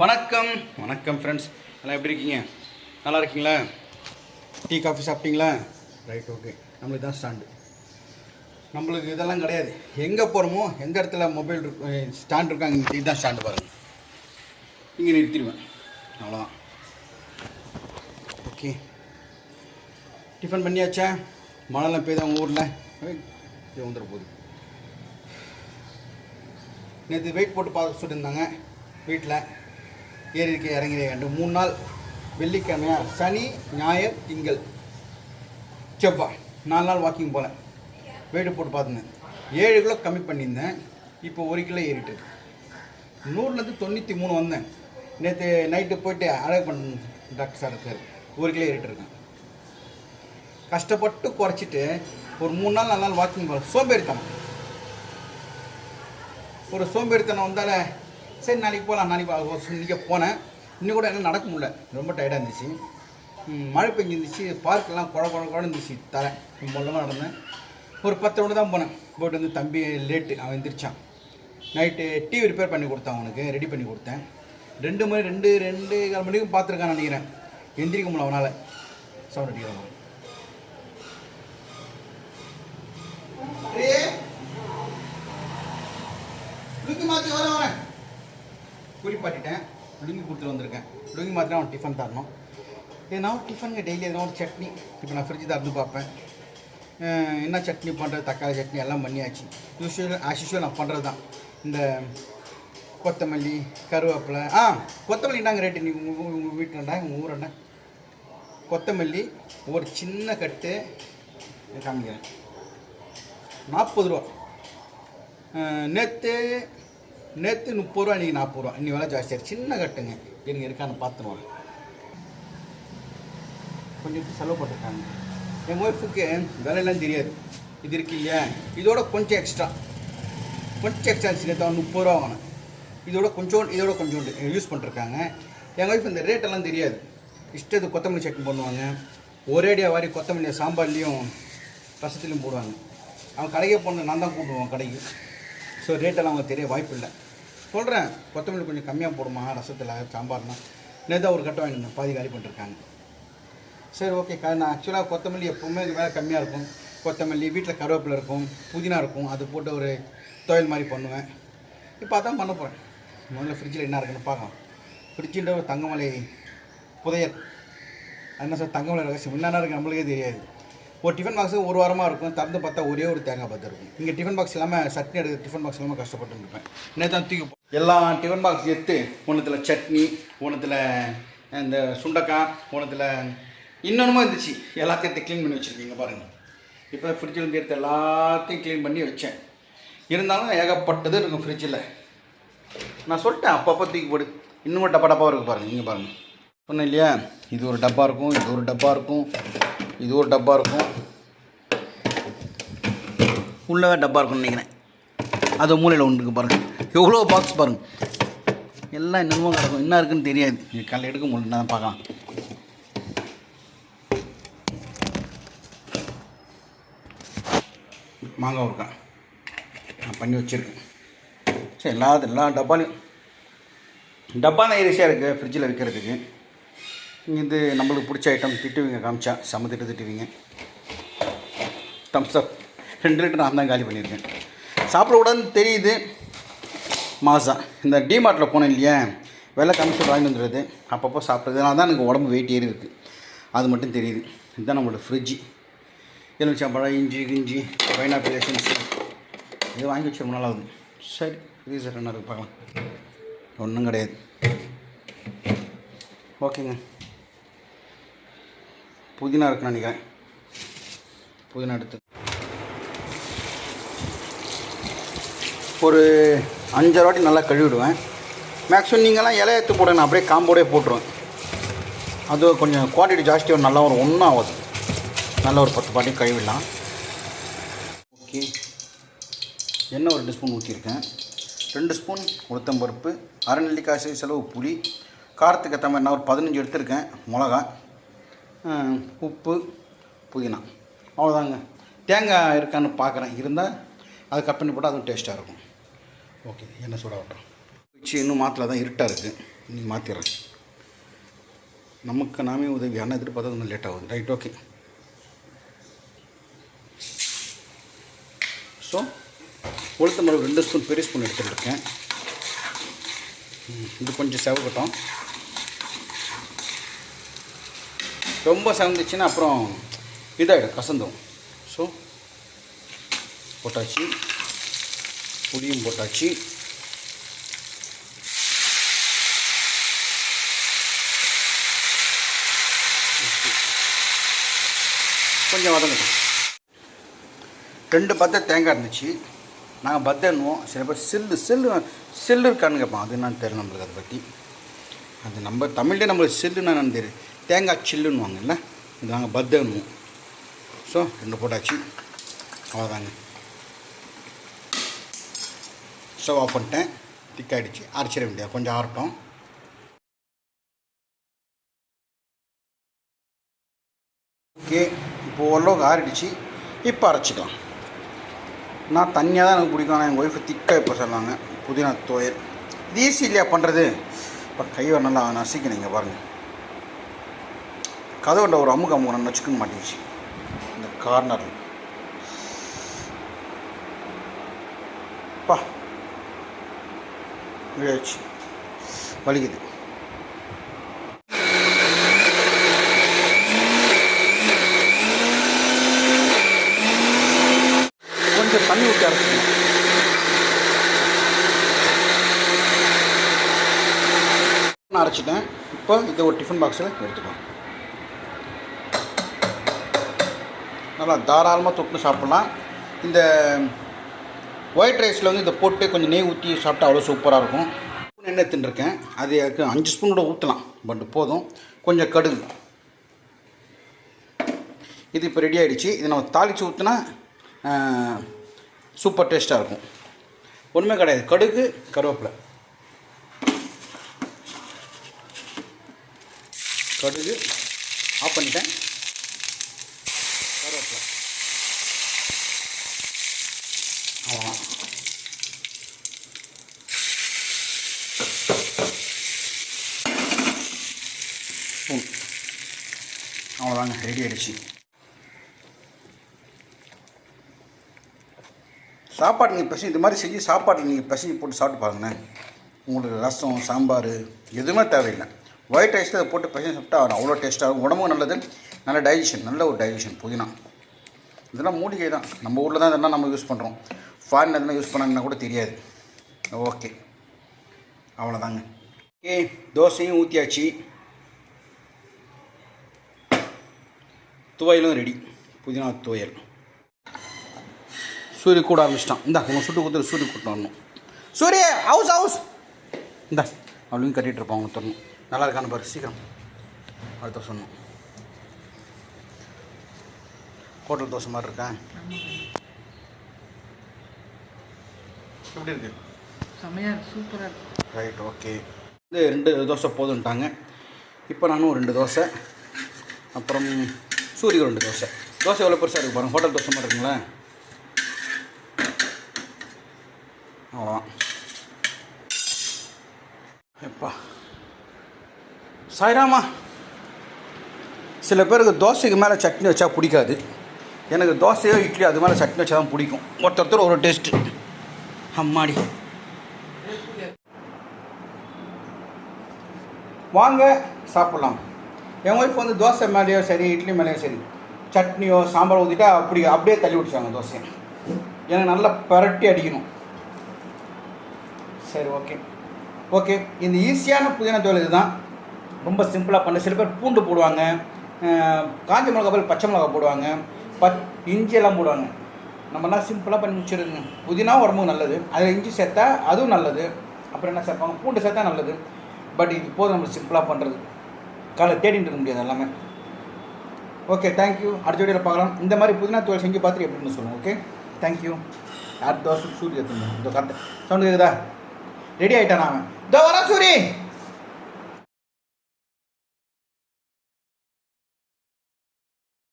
வணக்கம். வணக்கம் ஃப்ரெண்ட்ஸ் எல்லாம் எப்படி இருக்கீங்க? நல்லா இருக்கீங்களா? டீ காஃபி சாப்பிட்டீங்களா? ரைட் ஓகே நம்மளுக்கு தான் ஸ்டாண்டு நம்மளுக்கு இதெல்லாம் கிடையாது. எங்கே போகிறோமோ எந்த இடத்துல மொபைல் இருக்கும் ஸ்டாண்ட் இருக்கோ அங்கே இதுதான் ஸ்டாண்டு பாருங்கள் இங்கே நிறுத்திடுவேன். அவ்வளோதான் ஓகே டிஃபன் பண்ணியாச்சா? மழைலாம் பெய்யுதா உங்கள் ஊரில்? இது வந்துட போகுது. நேற்று வெயிட் போட்டு பார்க்க சொல்லியிருந்தாங்க வீட்டில் ஏறி இருக்க இறங்கி ரெண்டு மூணு நாள் வெள்ளிக்கிழமையார் சனி ஞாயிறு திங்கள். செவ்வாய். நாலு நாள் வாக்கிங் போனேன் வெயிட் போட்டு பார்த்துருந்தேன் ஏழு கிலோ கம்மி பண்ணியிருந்தேன். இப்போ ஒரு கிலோ ஏறிட்டு நூறுலேருந்து தொண்ணூற்றி மூணு வந்தேன். நேற்று நைட்டு போயிட்டு அழகு பண்ண டாக்டர் சார் இருக்கார். ஒரு கிலோ ஏறிட்டு இருக்கேன். கஷ்டப்பட்டு குறைச்சிட்டு ஒரு மூணு நாள் நாலு நாள் வாக்கிங் போகிறேன் சோம்பேறித்தனம். ஒரு சோம்பேறித்தனம் வந்தாலே சரி நாளைக்கு போகலாம் நாளைக்கு இன்றைக்கி போனேன். இன்னும் கூட என்ன நடக்க முடியல. ரொம்ப டயர்டாக இருந்துச்சு. மழை பெஞ்சிருந்துச்சு பார்க்கெல்லாம் குழ குழ குழ இருந்துச்சு. தலை மொல்லமாக நடந்தேன். ஒரு பத்து மணி தான் போனேன். போயிட்டு வந்து தம்பி லேட்டு அவன் எந்திரிச்சான். நைட்டு டிவி ரிப்பேர் பண்ணி கொடுத்தான் அவனுக்கு. ரெடி பண்ணி கொடுத்தேன். ரெண்டு மணி ரெண்டு ரெண்டு கால் மணிக்கும் பார்த்துருக்கான் நினைக்கிறேன். எந்திரிக்க முடியல அவனால். சவுண்ட் அடிக்கிறான் மாற்றி வர வரேன் குறிப்பாட்டிட்டேன். லுங்கி கொடுத்துட்டு வந்திருக்கேன். லுங்கி மாத்திரம் அவன் டிஃபன் தரணும். ஏன்னா டிஃபனுங்க டெய்லி எதனா ஒரு சட்னி. இப்போ நான் ஃப்ரிட்ஜ் திறந்து பார்ப்பேன். என்ன சட்னி பண்ணுறது தக்காளி சட்னி எல்லாம் பண்ணியாச்சு. யூஸ்வல் ஆஸ் யூஸ்வல் நான் பண்ணுறது தான். இந்த கொத்தமல்லி கருவேப்பிலை. ஆ கொத்தமல்லி நாங்கள் ரேட்டு நீ உங்கள் உங்கள் வீட்டில்டா உங்கள் ஊரண்டா கொத்தமல்லி ஒரு சின்ன கட்டு. காமிக்கிறேன். நாற்பது ரூபா. நேற்று நேற்று முப்பது ரூபா இன்றைக்கி நாற்பது ரூபா. இன்னி விலை ஜாஸ்தியாக சின்ன கட்டுங்க. எனக்கு இருக்கான்னு பார்த்துருவாங்க கொஞ்சம் செலவு போட்டிருக்காங்க. என் ஒய்ஃபுக்கு விலையெல்லாம் தெரியாது. இது இருக்கு இல்லையா இதோட கொஞ்சம் எக்ஸ்ட்ரா கொஞ்சம் எக்ஸ்ட்ரா நேற்று முப்பது ரூபா வாங்கினேன். இதோட கொஞ்சோண்டு இதோட கொஞ்சோண்டு யூஸ் பண்ணிருக்காங்க. என் ஒய்ஃப் இந்த ரேட்டெல்லாம் தெரியாது. இஷ்டத்துக்கு கொத்தமல்லி சட்னி பண்ணுவாங்க. ஒரேடியாக வாரி கொத்தமல்லியை சாம்பார்லேயும் ரசத்துலேயும் போடுவாங்க. அவன் கடைக்கே போன நான் தான் கூப்பிடுவான் கடைக்கு. ஸோ ரேட்டெல்லாம் அவங்க தெரிய வாய்ப்பு இல்லை சொல்கிறேன் கொத்தமல்லி கொஞ்சம் கம்மியாக போடுமா ரசத்தில் சாம்பார்னா? நேற்று ஒரு கட்டம் வாங்கியிருந்தேன் பாதி காலி பண்ணிருக்காங்க. சரி ஓகே நான் ஆக்சுவலாக கொத்தமல்லி எப்போவுமே இது வேலை கம்மியாக இருக்கும். கொத்தமல்லி வீட்டில் கருவேப்பிலை இருக்கும் புதினா இருக்கும் அது போட்டு ஒரு துவையல் மாதிரி பண்ணுவேன். இப்போ அதான் பண்ண போகிறேன் முதல்ல ஃப்ரிட்ஜில் என்ன இருக்குன்னு பார்க்கலாம். ஃப்ரிட்ஜின்ற ஒரு தங்கமலை புதையல். என்ன சார் தங்கமலை ரகசியம்? என்னென்ன இருக்குது நம்மளுக்கே தெரியாது. ஒரு டிஃபன் பாக்ஸு ஒரு வாரமாக இருக்கும். திறந்து பார்த்தா ஒரே ஒரு தேங்காய் பார்த்து இருக்கும். இங்கே டிஃபன் பாக்ஸ் இல்லாமல் சட்னி எடுத்து டிஃபன் பாக்ஸ் இல்லாமல் கஷ்டப்பட்டு இருப்பேன். நேற்று தான் தூக்கி எல்லா டிஃபன் பாக்ஸ் எடுத்து ஒன்றுத்தில் சட்னி ஒன்றுத்தில் இந்த சுண்டக்காய் ஒன்றுத்தில் இன்னொன்றுமா இருந்துச்சு. எல்லாத்தையும் எடுத்து க்ளீன் பண்ணி வச்சுருக்கீங்க பாருங்கள் இப்போ ஃப்ரிட்ஜில் இருந்து எடுத்து எல்லாத்தையும் க்ளீன் பண்ணி வச்சேன். இருந்தாலும் ஏகப்பட்டது இருக்கும் ஃப்ரிட்ஜில் நான் சொல்லிட்டேன் அப்பப்போ தூக்கி போடு. இன்னும் டப்பா டப்பாவாக இருக்குது பாருங்கள் நீங்கள் பாருங்கள் சொன்னேன் இல்லையா? இது ஒரு டப்பா இருக்கும் இது ஒரு டப்பா இருக்கும். இது ஒரு டப்பா இருக்கும். உள்ளவே டப்பா இருக்கும்னு நினைக்கிறேன். அது மூலையில் ஒன்று பாருங்கள் எவ்வளோ பாக்ஸ் பாருங்கள் எல்லாம் என்னமோ கிடக்கும். என்ன இருக்குன்னு தெரியாது. நீங்கள் காலையில் எடுக்க முடியல. தான் பார்க்கலாம். மாங்காய் இருக்கா நான் பண்ணி வச்சுருக்கேன். சரி எல்லா எல்லா டப்பாலையும். டப்பா தான் ஈஸியாக இருக்குது ஃப்ரிட்ஜில் வைக்கிறதுக்கு. இது நம்மளுக்கு பிடிச்ச ஐட்டம் திட்டுவீங்க காமிச்சா செம்ம திட்டு திட்டுவீங்க. தம்ஸ் அப் ரெண்டு லிட்டர் நான் தான் காலி பண்ணியிருக்கேன். சாப்பிடக்கூடாதுன்னு தெரியுது மாசா இந்த டிமார்ட்டில் போனேன் இல்லையா? வெள்ளை கமிச்சு வாங்கிட்டு வந்துடுறது அப்பப்போ சாப்பிட்றதுனால தான் எனக்கு உடம்பு வெயிட் ஏறி இருக்குது அது மட்டும் தெரியுது. இதுதான் நம்மளோட ஃப்ரிட்ஜு எலுமிச்சம்பழம் இஞ்சி கிஞ்சி பைனாப்பிள் எசன்ஸ் இது வாங்கி வச்சு ரொம்ப நாளாகுது சரி ஃப்ரீசர் என்ன இருக்குது பார்க்கலாம். ஒன்றும் கிடையாது. ஓகேங்க. புதினா இருக்குன்னு நினைக்கிறேன். புதினா எடுத்து. ஒரு அஞ்சரை வாட்டி நல்லா கழுவிடுவேன். மேக்ஸிமம் நீங்கள்லாம் இலைய எடுத்து போடுங்க நான் அப்படியே காம்போடே போட்டுருவேன். அது கொஞ்சம் குவான்டிட்டி ஜாஸ்தியாக நல்லா ஒரு ஒன்றும் ஆகாது. நல்ல ஒரு பத்து பாட்டி கழுவிடலாம். ஓகே. எண்ணெய் ஒரு ரெண்டு ஸ்பூன் ஊற்றிருக்கேன் ரெண்டு ஸ்பூன் உளுத்தம்பருப்பு அரை நெல்லிக்காய் அளவு புளி காரத்துக்கு ஏற்ற மாதிரி நான் ஒரு பதினஞ்சு எடுத்திருக்கேன் மிளகா உப்பு புதினா. அவ்வளோதாங்க. தேங்காய் இருக்கான்னு பார்க்குறேன். இருந்தால் அது கட் பண்ணி போட்டால் அதுவும் டேஸ்ட்டாக இருக்கும். ஓகே எண்ணெய் சூடாகட்டும். வச்சு இன்னும் மாற்றல தான் இருட்டாக இருக்குது இன்னைக்கு மாற்றிடுறேன் நமக்கு நாமே உதவி. ஆனால் எதிர்பார்த்தா கொஞ்சம் லேட் ஆகுது. ரைட் ஓகே ஸோ உளுத்த மிளகு ரெண்டு ஸ்பூன் பெரிய ஸ்பூன் எடுத்துகிட்டு இருக்கேன் இது கொஞ்சம் செவக்கட்டும். ரொம்ப செவந்துச்சுன்னா அப்புறம் இதாகிடும் கசந்தும் ஸோ போட்டாச்சு. புளியும் போட்டாச்சு. கொஞ்சம் வதங்கட்டும். ரெண்டு பத்தை தேங்காய் இருந்துச்சு. நாங்கள் பத்தன்னுவோம் சில பேர் சில்லு சில்லு சில்லு இருக்கான்னு கேட்போம் அது என்னன்னு தெரியும் நம்மளுக்கு அதை பற்றி அது நம்ம தமிழ்லேயே நம்மளுக்கு சில்லுன்னு என்னன்னு தெரியும் தேங்காய் சில்லுன்னுவாங்கல்ல இது நாங்கள் பத்தன்னுவோம் ஸோ ரெண்டு போட்டாச்சு. அவ்வளோதாங்க ஸ்டவ் ஆஃப் பண்ணிட்டேன். திக்காயிடுச்சு அரைச்சிட வேண்டியது. கொஞ்சம் ஆறட்டும். ஓகே இப்போ ஓரளவுக்கு ஆறிடுச்சு. இப்போ அரைச்சிக்கலாம். நான் தண்ணியாக தான் எனக்கு பிடிக்கும். ஆனால் எங்கள் ஒய்ஃபு திக்காக இப்போ சொல்லுவாங்க புதினா துவையல் இது ஈஸி இல்லையா பண்ணுறது இப்போ கை கையை நல்லா நசிக்கணும் இங்கே பாருங்கள் கதவுண்ட ஒரு அமுக அமுக நான் வச்சுக்க மாட்டேச்சு இந்த கார்னரில் பா. விழாச்சு வலிக்குது. கொஞ்சம் தண்ணி ஊற்றி அரைச்சிக்கணும். நான் அரைச்சிட்டேன். இப்போ இதை ஒரு டிஃபன் பாக்ஸில் எடுத்துக்கலாம். நல்லா தாராளமாக தொட்டு சாப்பிட்லாம். இந்த ஒயிட் ரைஸில் வந்து இதை போட்டு கொஞ்சம் நெய் ஊற்றி சாப்பிட்டா அவ்வளோ சூப்பராக இருக்கும். எண்ணெய் தின்னுருக்கேன். அது எனக்கு அஞ்சு ஸ்பூன் கூட ஊற்றலாம் பட் போதும். கொஞ்சம் கடுகு. இது இப்போ ரெடி ஆகிடுச்சு இதை நம்ம தாளித்து ஊற்றினா சூப்பர் டேஸ்ட்டாக இருக்கும். ஒன்றுமே கிடையாது. கடுகு கருவேப்பிலை. கடுகு ஆஃப் பண்ணிட்டேன். ரெடி ஆயிடுச்சு. சாப்பாடு நீங்கள் பிசைஞ்சு இது மாதிரி செஞ்சு சாப்பாடு நீங்கள் பிசைஞ்சு போட்டு சாப்பிட்டு பாருங்கண்ணே உங்களுக்கு ரசம் சாம்பார் எதுவுமே தேவையில்லை. ஒயிட் ரைஸில் அதை போட்டு பிசைஞ்சு சாப்பிட்டா அவ்வளோ டேஸ்ட்டாக இருக்கும். நல்லது. நல்ல டைஜஷன் நல்ல ஒரு டைஜஷன் புதினா. இதெல்லாம் மூலிகை தான். நம்ம ஊரில் தான் இதெல்லாம் நம்ம யூஸ் பண்ணுறோம் ஃபாரின் எதனா யூஸ் பண்ணாங்கன்னா கூட தெரியாது. ஓகே. அவ்வளோதாங்க ஓகே தோசையும் ஊற்றியாச்சு துவையலும் ரெடி புதினா துவையல். சூரிய கூட ஆரம்பிச்சிட்டான். இந்தா உங்கள் சுட்டு கொடுத்து சூரிய கூட்டம் வரணும். சூரிய ஹவுஸ் ஹவுஸ் இந்தா அவளையும் கட்டிகிட்டு இருப்பான் அவங்க தரணும். நல்லா இருக்கான்னு பாரு சீக்கிரம். அடுத்த சொன்னோம். ஹோட்டல் தோசை மாதிரி இருக்கா? எப்படி இருக்கு? இருக்கு சூப்பராக இருக்கு. ரைட் ஓகே இது ரெண்டு தோசை போதுன்ட்டாங்க இப்போ நானும் ரெண்டு தோசை. அப்புறம் சூரிய ரெண்டு தோசை. தோசை எவ்வளோ பெருசாக இருக்கு பாருங்கள் ஹோட்டல் தோசை மாதிரி இருக்குங்களா. அவ்வளோதான் எப்பா. சாய்ராமா சில பேருக்கு தோசைக்கு மேலே சட்னி வச்சா பிடிக்காது. எனக்கு தோசையோ இட்லி அது மேலே சட்னி வச்சா தான் பிடிக்கும். ஒருத்தர் ஒரு டேஸ்ட்டு. அம்மாடி. வாங்க சாப்பிட்லாம். என் ஒய்ஃப் வந்து தோசை மேலேயோ சரி இட்லி மேலேயோ சரி சட்னியோ சாம்பார் ஊற்றிட்டா அப்படி அப்படியே தள்ளி விட்டுச்சாங்க தோசையை. எனக்கு நல்லா பரட்டி அடிக்கணும். சரி ஓகே ஓகே இந்த ஈஸியான புதினா தோல் இதுதான். ரொம்ப சிம்பிளாக பண்ண. சில பேர் பூண்டு போடுவாங்க காஞ்ச மிளகா பதில் பச்சை மிளகா போடுவாங்க பத் இஞ்சி எல்லாம் போடுவாங்க. நம்மலாம் சிம்பிளாக பண்ணி முடிச்சிருங்க புதினா உடம்புக்கு நல்லது. அதில் இஞ்சி சேர்த்தா அதுவும் நல்லது. அப்புறம் என்ன சேர்ப்பாங்க? பூண்டு சேர்த்தா நல்லது. பட் இது போதும் நம்ம சிம்பிளாக பண்ணுறது காலை தேடிட்டு இருக்க முடியாது எல்லாமே. ஓகே தேங்க்யூ அடுத்த வீடியோவில் பார்க்கலாம். இந்த மாதிரி புதினா தோல் செஞ்சு பார்த்துட்டு எப்படின்னு சொல்லுங்கள் ஓகே தேங்க்யூ அடுத்த வருஷம் சூரிய இந்த கரெக்ட் சவுண்டு கேக்குதா? ரெடி ஆகிட்டான் நான் இதோ வரேன் சூரி